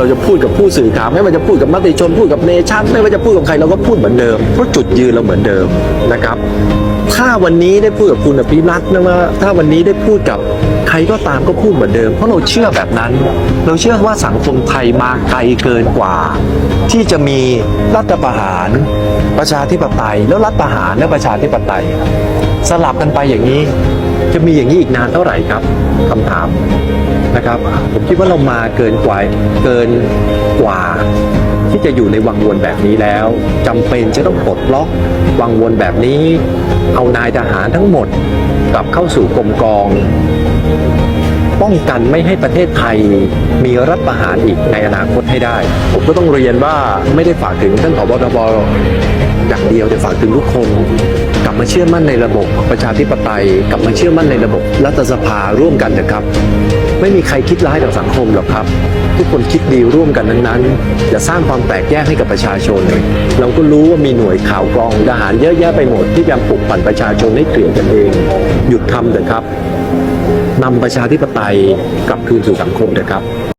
เราจะพูดกับผู้สื่อข่าวไม่ว่าจะพูดกับมติชนพูดกับเนชั่นไม่ว่าจะพูดกับใครเราก็พูดเหมือนเดิมเพราะจุดยืนเราเหมือนเดิมนะครับ ถ้าวันนี้ได้พูดกับคุณอภิรัตน์นะว่าถ้าวันนี้ได้พูดกับใครก็ตามก็พูดเหมือนเดิม เพราะเราเชื่อแบบนั้น เราเชื่อว่าสังคมไทยมาไกลเกินกว่า ที่จะมีรัฐประหารประชาธิปไตย แล้วรัฐประหารและประชาธิปไตย สลับกันไปอย่างนี้ จะมีอย่างนี้อีกนานเท่าไหร่ครับคำถามนะครับ ผมคิดว่าเรามาเกินกว่าเกินกว่า ที่จะอยู่ในวังวนแบบนี้แล้วจำเป็นจะต้องปลดล็อกวังวนแบบนี้ เอานายทหารทั้งหมดกลับเข้าสู่กรมกอง ป้องกันไม่ให้ประเทศไทยมีรัฐประหารอีกในอนาคตให้ได้ ผมก็ต้องเรียนว่าไม่ได้ฝากถึงท่านผบทบอย่างเดียวแต่ฝากถึงทุกคน กลับมาเชื่อมั่นในระบบประชาธิปไตย กลับมาเชื่อมั่นในระบบรัฐสภาร่วมกันนะครับ ไม่มีใครคิดร้ายต่อสังคมหรอกครับ ทุกคนคิดดีร่วมกันนั้นๆอย่าสร้างความแตกแยกให้กับประชาชน เราก็รู้ว่ามีหน่วยข่าวกรองทหารเยอะแยะไปหมดที่พยายามปลุกปั่นประชาชนให้เกลียดกันเอง หยุดทำเถอะครับนำประชาธิปไตยกลับคืนสู่สังคมเถอะครับ